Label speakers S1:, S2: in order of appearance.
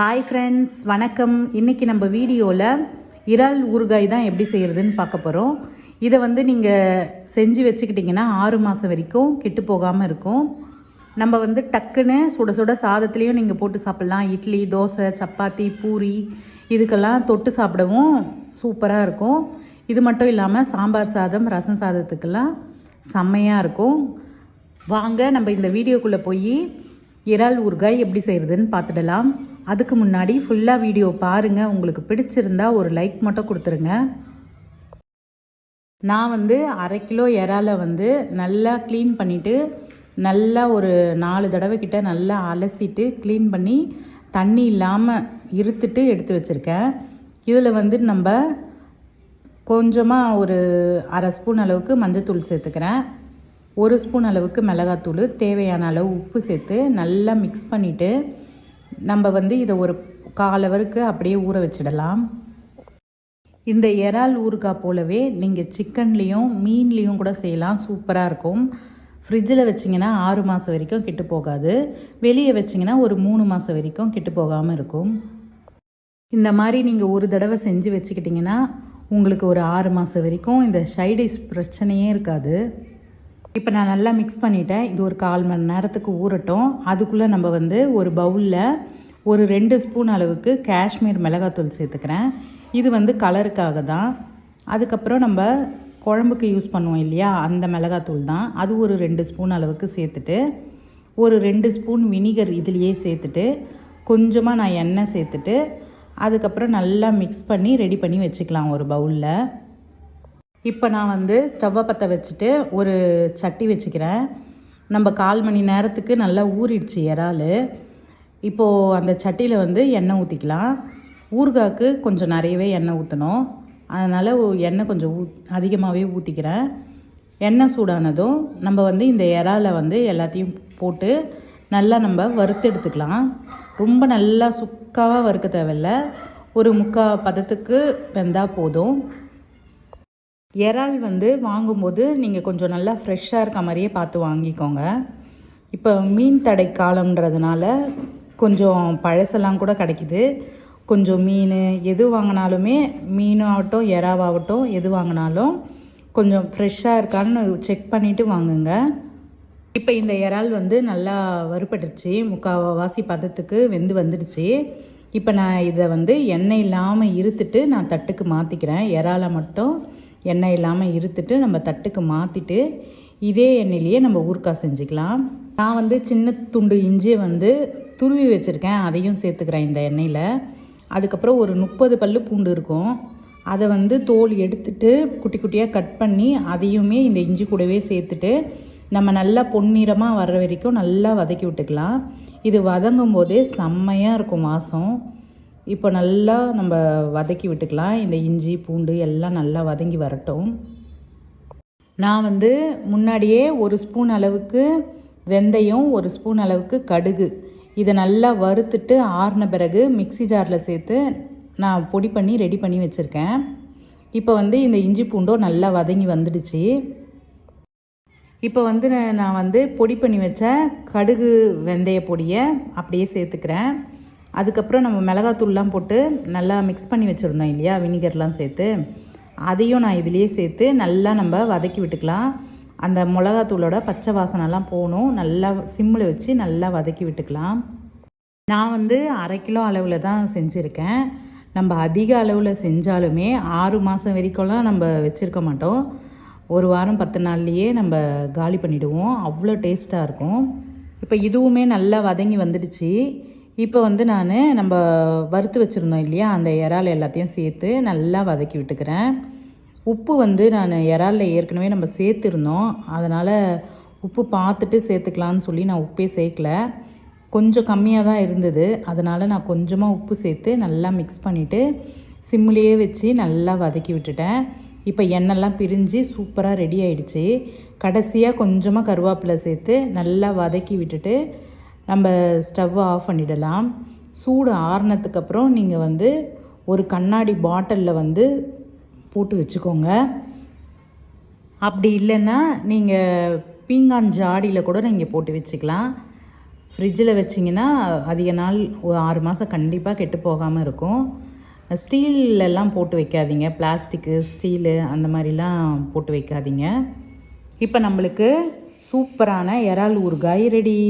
S1: Hi friends வணக்கம். இன்றைக்கி நம்ம வீடியோவில் இறால் ஊறுகாய் தான் எப்படி செய்கிறதுன்னு பார்க்க போகிறோம் இதை வந்து நீங்கள் செஞ்சு வச்சுக்கிட்டிங்கன்னா ஆறு மாதம் வரைக்கும் கெட்டு போகாமல் இருக்கும். நம்ம வந்து டக்குன்னு சுட சுட சாதத்துலேயும் நீங்கள் போட்டு சாப்பிட்லாம். இட்லி தோசை சப்பாத்தி பூரி இதுக்கெல்லாம் தொட்டு சாப்பிடவும் சூப்பராக இருக்கும். இது மட்டும் இல்லாமல் சாம்பார் சாதம் ரசம் சாதத்துக்கெல்லாம் செம்மையாக இருக்கும். வாங்க நம்ம இந்த வீடியோக்குள்ளே போய் இறால் ஊறுகாய் எப்படி செய்கிறதுன்னு பார்த்துடலாம். அதுக்கு முன்னாடி ஃபுல்லாக வீடியோ பாருங்கள் உங்களுக்கு பிடிச்சிருந்தா ஒரு லைக் மட்டும் கொடுத்துருங்க. நான் வந்து அரை கிலோ இறால வந்து நல்லா க்ளீன் பண்ணிவிட்டு நல்லா ஒரு நாலு தடவை கிட்ட நல்லா அலசிட்டு க்ளீன் பண்ணி தண்ணி இல்லாமல் இருத்துட்டு எடுத்து வச்சுருக்கேன். இதில் வந்து நம்ம கொஞ்சமாக ஒரு அரை ஸ்பூன் அளவுக்கு மஞ்சத்தூள் சேர்த்துக்கிறேன். ஒரு ஸ்பூன் அளவுக்கு மிளகாத்தூள் தேவையான அளவு உப்பு சேர்த்து நல்லா மிக்ஸ் பண்ணிவிட்டு நம்ம வந்து இதை ஒரு காலவருக்கு அப்படியே ஊற வச்சிடலாம். இந்த இறால் ஊறுகாய் போலவே நீங்கள் சிக்கன்லேயும் மீன்லேயும் கூட செய்யலாம். சூப்பராக இருக்கும். ஃப்ரிட்ஜில் வச்சிங்கன்னா ஆறு மாதம் வரைக்கும் கெட்டு போகாது. வெளியே வச்சிங்கன்னா ஒரு மூணு மாதம் வரைக்கும் கெட்டு போகாமல் இருக்கும். இந்த மாதிரி நீங்கள் ஒரு தடவை செஞ்சு வச்சுக்கிட்டிங்கன்னா உங்களுக்கு ஒரு ஆறு மாதம் வரைக்கும் இந்த ஷைடிஸ் பிரச்சனையே இருக்காது. இப்போ நான் நல்லா மிக்ஸ் பண்ணிட்டேன். இது ஒரு கால் மணி நேரத்துக்கு ஊறட்டும். அதுக்குள்ளே நம்ம வந்து ஒரு பவுலில் ஒரு ரெண்டு ஸ்பூன் அளவுக்கு காஷ்மீர் மிளகாத்தூள் சேர்த்துக்கிறேன். இது வந்து கலருக்காக தான். அதுக்கப்புறம் நம்ம குழம்புக்கு யூஸ் பண்ணுவோம் இல்லையா? அந்த மிளகாத்தூள் தான். அது ஒரு ரெண்டு ஸ்பூன் அளவுக்கு சேர்த்துட்டு ஒரு ரெண்டு ஸ்பூன் வினிகர் இதுலேயே சேர்த்துட்டு கொஞ்சமாக நான் எண்ணெய் சேர்த்துட்டு அதுக்கப்புறம் நல்லா மிக்ஸ் பண்ணி ரெடி பண்ணி வச்சுக்கலாம் ஒரு பவுலில் இப்போ நான் வந்து ஸ்டவ்வை பற்ற வச்சுட்டு ஒரு சட்டி வச்சுக்கிறேன். நம்ம கால் மணி நேரத்துக்கு நல்லா ஊறிடுச்சு இறால். இப்போது அந்த சட்டியில் வந்து எண்ணெய் ஊற்றிக்கலாம் ஊறுகாய்க்கு கொஞ்சம் நிறையவே எண்ணெய் ஊற்றணும் அதனால் எண்ணெய் கொஞ்சம் ஊ அதிகமாகவே ஊற்றிக்கிறேன் எண்ணெய் சூடானதும் நம்ம வந்து இந்த இறாலை வந்து எல்லாத்தையும் போட்டு நல்லா நம்ம வறுத்து எடுத்துக்கலாம். ரொம்ப நல்லா சுக்காவாக வறுக்க தேவையில்ல. ஒரு முக்கால் பதத்துக்கு வெந்தால் போதும். இறால் வந்து வாங்கும்போது நீங்கள் கொஞ்சம் நல்லா ஃப்ரெஷ்ஷாக இருக்க மாதிரியே பார்த்து வாங்கிக்கோங்க. இப்போ மீன் தடை காலம்ன்றதுனால கொஞ்சம் பழசெல்லாம் கூட கிடைக்குது. கொஞ்சம் மீன் எது வாங்கினாலுமே மீனாகட்டும் இறாவாகட்டும் எது வாங்கினாலும் கொஞ்சம் ஃப்ரெஷ்ஷாக இருக்கான்னு செக் பண்ணிவிட்டு வாங்குங்க. இப்போ இந்த இறால் வந்து நல்லா வறுபட்டுருச்சு. முக்கால்வாசி பதத்துக்கு வெந்து வந்துடுச்சு. இப்போ நான் இதை வந்து எண்ணெய் இல்லாமல் இருத்துட்டு நான் தட்டுக்கு மாற்றிக்கிறேன் இறாலை மட்டும் எண்ணெய் இல்லாமல் இருத்துட்டு நம்ம தட்டுக்கு மாற்றிட்டு இதே எண்ணெயிலேயே நம்ம ஊறுக்காய் செஞ்சுக்கலாம். நான் வந்து சின்ன துண்டு இஞ்சியை வந்து துருவி வச்சுருக்கேன். அதையும் சேர்த்துக்கிறேன் இந்த எண்ணெயில். அதுக்கப்புறம் ஒரு முப்பது பல்லு பூண்டு இருக்கும். அதை வந்து தோல் எடுத்துட்டு குட்டி குட்டியாக கட் பண்ணி அதையுமே இந்த இஞ்சி கூடவே சேர்த்துட்டு நம்ம நல்லா பொன்னிறமாக வர்ற வரைக்கும் நல்லா வதக்கி விட்டுக்கலாம். இது வதங்கும் போதே செம்மையாக இருக்கும் வாசம். இப்போ நல்லா நம்ம வதக்கி விட்டுக்கலாம். இந்த இஞ்சி பூண்டு எல்லாம் நல்லா வதங்கி வரட்டும். நான் வந்து முன்னாடியே ஒரு ஸ்பூன் அளவுக்கு வெந்தயம் ஒரு ஸ்பூன் அளவுக்கு கடுகு இதை நல்லா வறுத்துட்டு ஆறின பிறகு மிக்சி ஜாரில் சேர்த்து நான் பொடி பண்ணி ரெடி பண்ணி வச்சுருக்கேன். இப்போ வந்து இந்த இஞ்சி பூண்டும் நல்லா வதங்கி வந்துடுச்சு. இப்போ வந்து நான் வந்து பொடி பண்ணி வச்ச கடுகு வெந்தய பொடியை அப்படியே சேர்த்துக்கிறேன். அதுக்கப்புறம் நம்ம மிளகாத்தூள்லாம் போட்டு நல்லா மிக்ஸ் பண்ணி வச்சுருந்தோம் இல்லையா வினிகர்லாம் சேர்த்து. அதையும் நான் இதுலேயே சேர்த்து நல்லா நம்ம வதக்கி விட்டுக்கலாம். அந்த மிளகாத்தூளோட பச்சை வாசனைலாம் போகணும். நல்லா சிம்மில் வச்சு நல்லா வதக்கி விட்டுக்கலாம். நான் வந்து அரை கிலோ அளவில் தான் செஞ்சுருக்கேன். நம்ம அதிக அளவில் செஞ்சாலுமே ஆறு மாதம் வரைக்கும்லாம் நம்ம வச்சுருக்க மாட்டோம். ஒரு வாரம் பத்து நாள்லேயே நம்ம காலி பண்ணிவிடுவோம் அவ்வளோ டேஸ்ட்டாக இருக்கும். இப்போ இதுவுமே நல்லா வதங்கி வந்துடுச்சு. இப்போ வந்து நான் நம்ம வறுத்து வச்சுருந்தோம் இல்லையா? அந்த இறால் எல்லாத்தையும் சேர்த்து நல்லா வதக்கி விட்டுக்கிறேன். உப்பு வந்து நான் இறாலில் ஏற்கனவே நம்ம சேர்த்துருந்தோம். அதனால் உப்பு பார்த்துட்டு சேர்த்துக்கலான்னு சொல்லி நான் உப்பே சேர்க்கல. கொஞ்சம் கம்மியாக தான் இருந்தது. அதனால் நான் கொஞ்சமாக உப்பு சேர்த்து நல்லா மிக்ஸ் பண்ணிவிட்டு சிம்லேயே வச்சு நல்லா வதக்கி விட்டுட்டேன். இப்போ எண்ணெய்லாம் பிரிஞ்சு சூப்பராக ரெடி ஆயிடுச்சு. கடைசியாக கொஞ்சமாக கருவேப்பிலை சேர்த்து நல்லா வதக்கி விட்டுட்டு நம்ம ஸ்டவ்வை ஆஃப் பண்ணிடலாம். சூடு ஆறுனதுக்கப்புறம் நீங்கள் வந்து ஒரு கண்ணாடி பாட்டிலில் வந்து போட்டு வச்சுக்கோங்க. அப்படி இல்லைன்னா நீங்கள் பீங்கான் ஜாடியில் கூட நீங்கள் போட்டு வச்சுக்கலாம். ஃப்ரிட்ஜில் வச்சிங்கன்னா அதிக நாள் ஒரு ஆறு மாதம் கண்டிப்பாக கெட்டு போகாமல் இருக்கும். ஸ்டீல்லெல்லாம் போட்டு வைக்காதீங்க. பிளாஸ்டிக்கு ஸ்டீலு அந்த மாதிரிலாம் போட்டு வைக்காதீங்க. இப்போ நம்மளுக்கு சூப்பரான இறால் ஊறுகாய் ரெடி.